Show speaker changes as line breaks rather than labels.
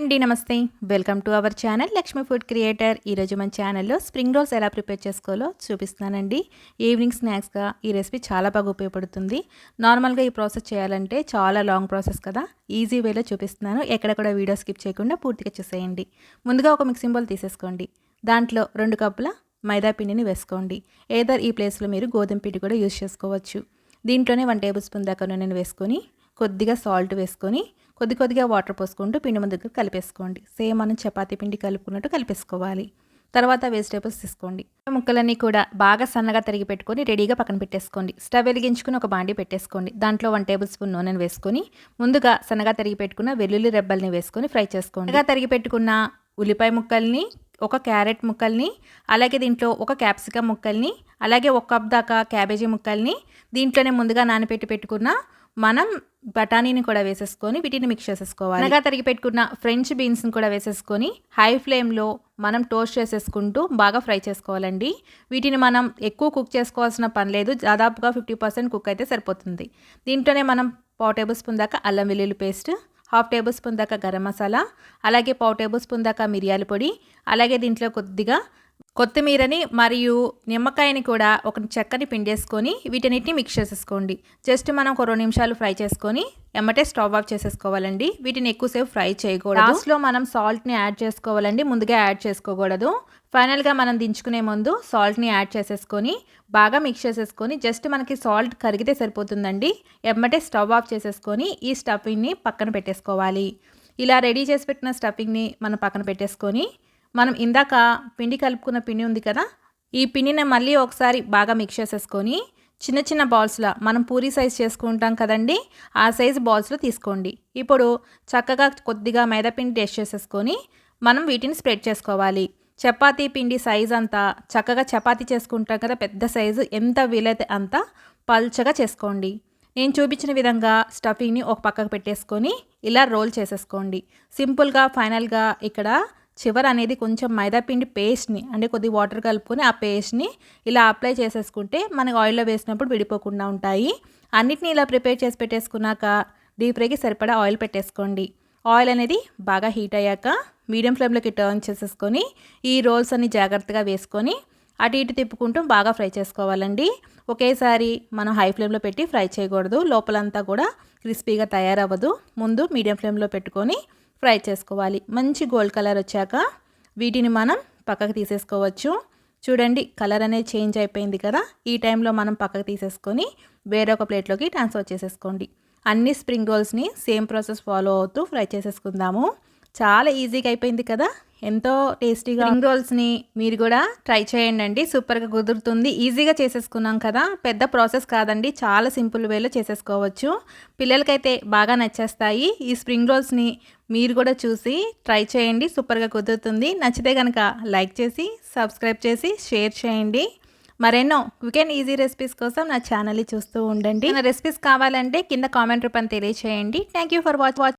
అండి నమస్తే. Welcome to our channel Lakshmi food creator. ఈరోజు మన ఛానల్లో స్ప్రింగ్ రోల్స్ ఎలా ప్రిపేర్ చేసుకోవాలో చూపిస్తున్నానండి. ఈవినింగ్ స్నాక్స్గా ఈ రెసిపీ చాలా బాగా ఉపయోగపడుతుంది. నార్మల్గా ఈ ప్రాసెస్ చేయాలంటే చాలా లాంగ్ ప్రాసెస్ కదా. ఈజీ వేలో చూపిస్తున్నాను. ఎక్కడ కూడా వీడియో స్కిప్ చేయకుండా పూర్తిగా చూసేయండి. ముందుగా ఒక మిక్సింగ్ బౌల్ తీసేసుకోండి. దాంట్లో రెండు కప్పుల మైదా పిండిని వేసుకోండి. ఏదర్ ఈ ప్లేస్లో మీరు గోధుమ పిండి కూడా యూజ్ చేసుకోవచ్చు. దీంట్లోనే వన్ టేబుల్ స్పూన్ దాకా నూనెను వేసుకొని కొద్దిగా సాల్ట్ వేసుకొని కొద్ది కొద్దిగా వాటర్ పోసుకుంటూ పిండి ముందుకు కలిపేసుకోండి. సేమ్ మనం చపాతీ పిండి కలుపుకున్నట్టు కలిపేసుకోవాలి. తర్వాత వెజిటేబుల్స్ తీసుకోండి. ముక్కలన్నీ కూడా బాగా సన్నగా తరిగి పెట్టుకొని రెడీగా పక్కన పెట్టేసుకోండి. స్టవ్ వెలిగించుకుని ఒక బాండి పెట్టేసుకోండి. దాంట్లో వన్ టేబుల్ స్పూన్ నూనెను వేసుకొని ముందుగా సన్నగా తరిగి పెట్టుకున్న వెల్లుల్లి రెబ్బల్ని వేసుకొని ఫ్రై చేసుకోండి. సన్నగా తరిగి పెట్టుకున్న ఉల్లిపాయ ముక్కల్ని ఒక క్యారెట్ ముక్కల్ని అలాగే దీంట్లో ఒక క్యాప్సికమ్ ముక్కల్ని అలాగే ఒక కప్ దాకా క్యాబేజీ ముక్కల్ని దీంట్లోనే ముందుగా నానబెట్టి పెట్టుకున్న మనం బఠానీని కూడా వేసేసుకొని వీటిని మిక్స్ చేసేసుకోవాలి. అనగా తరిగి పెట్టుకున్న ఫ్రెంచ్ బీన్స్ని కూడా వేసేసుకొని హై ఫ్లేమ్లో మనం టోస్ట్ చేసేసుకుంటూ బాగా ఫ్రై చేసుకోవాలండి. వీటిని మనం ఎక్కువ కుక్ చేసుకోవాల్సిన పని లేదు. దాదాపుగా ఫిఫ్టీ పర్సెంట్ కుక్ అయితే సరిపోతుంది. దీంట్లోనే మనం పావు టేబుల్ స్పూన్ దాకా అల్లం వెల్లుల్లి పేస్ట్ హాఫ్ టేబుల్ స్పూన్ దాకా గరం మసాలా అలాగే పావు టేబుల్ స్పూన్ దాకా మిరియాల పొడి అలాగే దీంట్లో కొద్దిగా కొత్తిమీరని మరియు నిమ్మకాయని కూడా ఒక చెక్కని పిండేసుకొని వీటన్నిటిని మిక్స్ చేసేసుకోండి. జస్ట్ మనం ఒక రెండు నిమిషాలు ఫ్రై చేసుకొని ఎమ్మటే స్టవ్ ఆఫ్ చేసేసుకోవాలండి. వీటిని ఎక్కువసేపు ఫ్రై చేయకూడదు. లాస్ట్లో మనం సాల్ట్ని యాడ్ చేసుకోవాలండి. ముందుగా యాడ్ చేసుకోకూడదు. ఫైనల్గా మనం దించుకునే ముందు సాల్ట్ని యాడ్ చేసేసుకొని బాగా మిక్స్ చేసేసుకొని జస్ట్ మనకి సాల్ట్ కరిగితే సరిపోతుందండి. ఎమ్మటే స్టవ్ ఆఫ్ చేసేసుకొని ఈ స్టఫింగ్ని పక్కన పెట్టేసుకోవాలి. ఇలా రెడీ చేసి పెట్టిన స్టఫింగ్ని మనం పక్కన పెట్టేసుకొని మనం ఇందాక పిండి కలుపుకున్న పిండి ఉంది కదా ఈ పిండిని మళ్ళీ ఒకసారి బాగా మిక్స్ చేసేసుకొని చిన్న చిన్న బాల్స్లో మనం పూరి సైజ్ చేసుకుంటాం కదండి ఆ సైజ్ బాల్స్లో తీసుకోండి. ఇప్పుడు చక్కగా కొద్దిగా మైదాపిండి టేస్ట్ చేసేసుకొని మనం వీటిని స్ప్రెడ్ చేసుకోవాలి. చపాతీ పిండి సైజ్ అంతా చక్కగా చపాతీ చేసుకుంటాం కదా పెద్ద సైజు ఎంత వీలైతే అంత పల్చగా చేసుకోండి. నేను చూపించిన విధంగా స్టఫింగ్ని ఒక పక్కకు పెట్టేసుకొని ఇలా రోల్ చేసేసుకోండి. సింపుల్గా ఫైనల్గా ఇక్కడ చివర అనేది కొంచెం మైదాపిండి పేస్ట్ని అంటే కొద్ది వాటర్ కలుపుకొని ఆ పేస్ట్ని ఇలా అప్లై చేసేసుకుంటే మనకి ఆయిల్లో వేసినప్పుడు విడిపోకుండా ఉంటాయి. అన్నిటిని ఇలా ప్రిపేర్ చేసి పెట్టేసుకున్నాక డీప్ ఫ్రైకి సరిపడా ఆయిల్ పెట్టేసుకోండి. ఆయిల్ అనేది బాగా హీట్ అయ్యాక మీడియం ఫ్లేమ్లోకి టర్న్ చేసేసుకొని ఈ రోల్స్ అన్ని జాగ్రత్తగా వేసుకొని అటు ఇటు తిప్పుకుంటూ బాగా ఫ్రై చేసుకోవాలండి. ఒకేసారి మనం హై ఫ్లేమ్లో పెట్టి ఫ్రై చేయకూడదు లోపలంతా కూడా క్రిస్పీగా తయారవ్వదు. ముందు మీడియం ఫ్లేమ్లో పెట్టుకొని ఫ్రై చేసుకోవాలి. మంచి గోల్డ్ కలర్ వచ్చాక వీటిని మనం పక్కకు తీసేసుకోవచ్చు. చూడండి కలర్ అనేది చేంజ్ అయిపోయింది కదా. ఈ టైంలో మనం పక్కకు తీసేసుకొని వేరొక ప్లేట్లోకి ట్రాన్స్ఫర్ చేసేసుకోండి. అన్ని స్ప్రింగ్ రోల్స్ని సేమ్ ప్రాసెస్ ఫాలో అవుతూ ఫ్రై చేసేసుకుందాము. చాలా ఈజీగా అయిపోయింది కదా. ఎంతో టేస్టీగా స్ప్రింగ్ రోల్స్ని మీరు కూడా ట్రై చేయండి అండి సూపర్గా కుదురుతుంది. ఈజీగా చేసేసుకున్నాం కదా. పెద్ద ప్రాసెస్ కాదండి. చాలా సింపుల్ వేలో చేసేసుకోవచ్చు. పిల్లలకైతే బాగా నచ్చేస్తాయి. ఈ స్ప్రింగ్ రోల్స్ని మీరు కూడా చూసి ట్రై చేయండి. సూపర్గా కుదురుతుంది. నచ్చితే కనుక లైక్ చేసి సబ్స్క్రైబ్ చేసి షేర్ చేయండి. మరెన్నో క్విక్ అండ్ ఈజీ రెసిపీస్ కోసం నా ఛానల్ని చూస్తూ ఉండండి. నా రెసిపీస్ కావాలంటే కింద కామెంట్ రూపాన్ని తెలియచేయండి. Thank you for watch watch